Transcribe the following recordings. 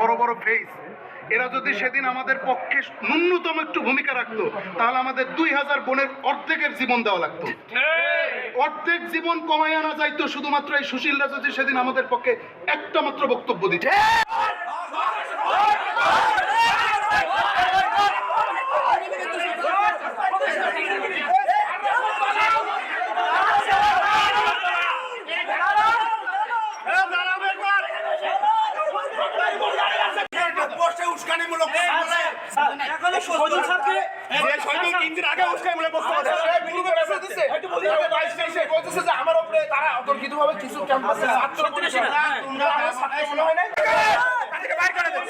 বড় বড় ফেস এরা যদি সেদিন আমাদের পক্ষে ন্যূনতম একটু ভূমিকা রাখতো তাহলে আমাদের দুই হাজার বোনের অর্ধেকের জীবন দেওয়া লাগতো। অর্ধেক জীবন কমাই আনা যাইতো শুধুমাত্র এই সুশীলরা যদি সেদিন আমাদের পক্ষে একটা মাত্র বক্তব্য দিত। পোস্টে উস্কানিমূলক বলে এখনও সজল স্যারকে যে শহীদ তিন দিন আগে উস্কানিমূলক বক্তব্য দিয়েছে পূর্বে মেসেজ দিচ্ছে বাইশ তেইশে বলতেছে যে আমার উপরে তারা অতর্কিতভাবে কিছু ক্যাম্পাসে ছাত্র করেছে তোমরা আমার ছাত্র মনে হয় নাই তাদেরকে বাইর করে দেবো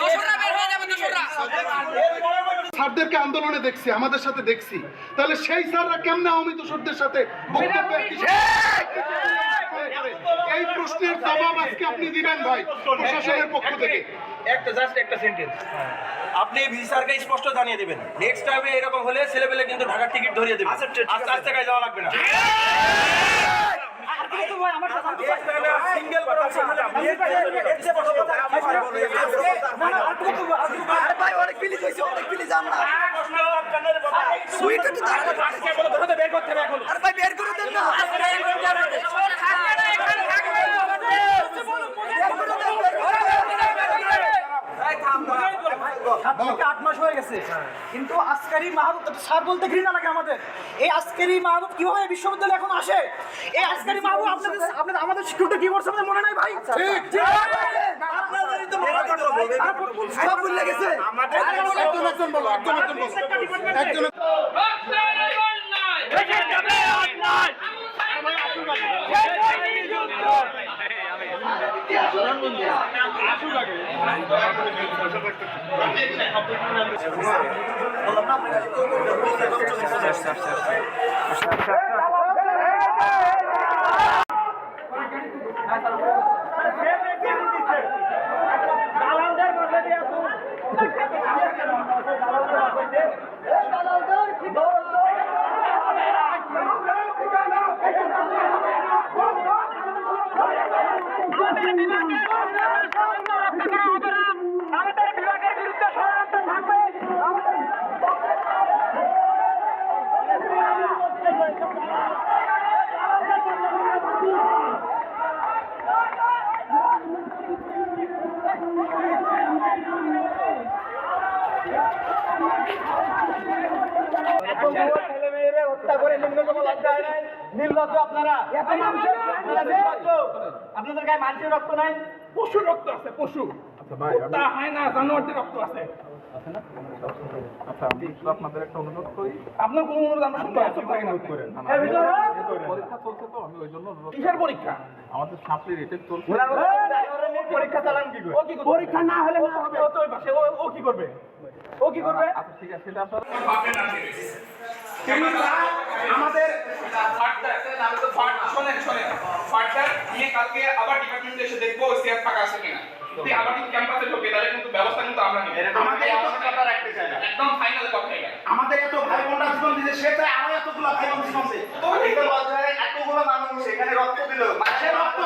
দোসররা বের হয়ে যাবে দোসররা স্যারদেরকে আন্দোলনে দেখছি আমাদের সাথে দেখছি তাহলে সেই স্যাররা কেমনে আওয়ামী দোষরদের সাথে বক্তব্য এই প্রশ্নের জবাব আজকে আপনি দিবেন ভাই প্রশাসনের পক্ষ থেকে একটা জাস্ট একটা সেন্টেন্স আপনি ভিসি স্যারকে স্পষ্ট জানিয়ে দিবেন নেক্সট টাইমে এরকম হলে ছেলেপেলে কিন্তু ঢাকার টিকিট ধরিয়ে দেবেন আস্তে আস্তে কাজ যাওয়া লাগবে না কথা বলতে হবে না। এর চেয়ে বড় কথা আপনি পারবেন না। প্রশ্ন আপনাদের কথা। আজকে বলে ধরতে বের করতে হবে এখন। থেকে আট মাস হয়ে গেছে। কিন্তু আজকারি মাহবুব স্যার বলতে ঘৃণা লাগে আমাদের। এই আজকারি মাহবুব কীভাবে বিশ্ববিদ্যালয়ে এখন আসে? এই আজকারি মাহবুব আপনাদের আপনাদের আমাদের সিকিউরিটি কি করছে আমাদের মনে নাই ভাই? ঠিক ভুলে গেছে একজন একজন বলো একজন একজন বলো একজন ছেলে মেয়েরে হত্যা করে ন্যূনতম লজ্জা হয় নাই নির্লজ্জ আপনারা এত মানুষের আপনারা নির্লজ্জ আপনাদের গায়ে মানুষের রক্ত নাই পশুর রক্ত আছে পশু কুত্তা হায়না জানোয়ারদের রক্ত আছে আপনাদের একটা অনুরোধ করি। আপনার কোনো অনুরোধ আমরা করেন পরীক্ষা চলছে। তো আমি ওই জন্য কিসের পরীক্ষা আমাদের চলছে পরীক্ষা করে পরীক্ষা না হলে না হবে। ও ওই পাশে ও- ও কি করবে? ও কি করবে? আচ্ছা ঠিক আছে সেটা আমাদের শোনেন শোনেন। ফার্দার নিয়ে কালকে আবার ডিপার্টমেন্টে এসে দেখব ওই ফাঁকা আছে কিনা। যদি আবার ক্যাম্পাসে ঢোকে তাহলে কিন্তু ব্যবস্থা কিন্তু আমরা নিব। আমাদের একদম ফাইনাল কথা এটা আমাদের এত ভাই বোনরা জীবন দিয়েছে সে চায় আরও এতগুলো ভাই বোন জীবন এতগুলো মানুষ এখানে রক্ত দিল। রক্ত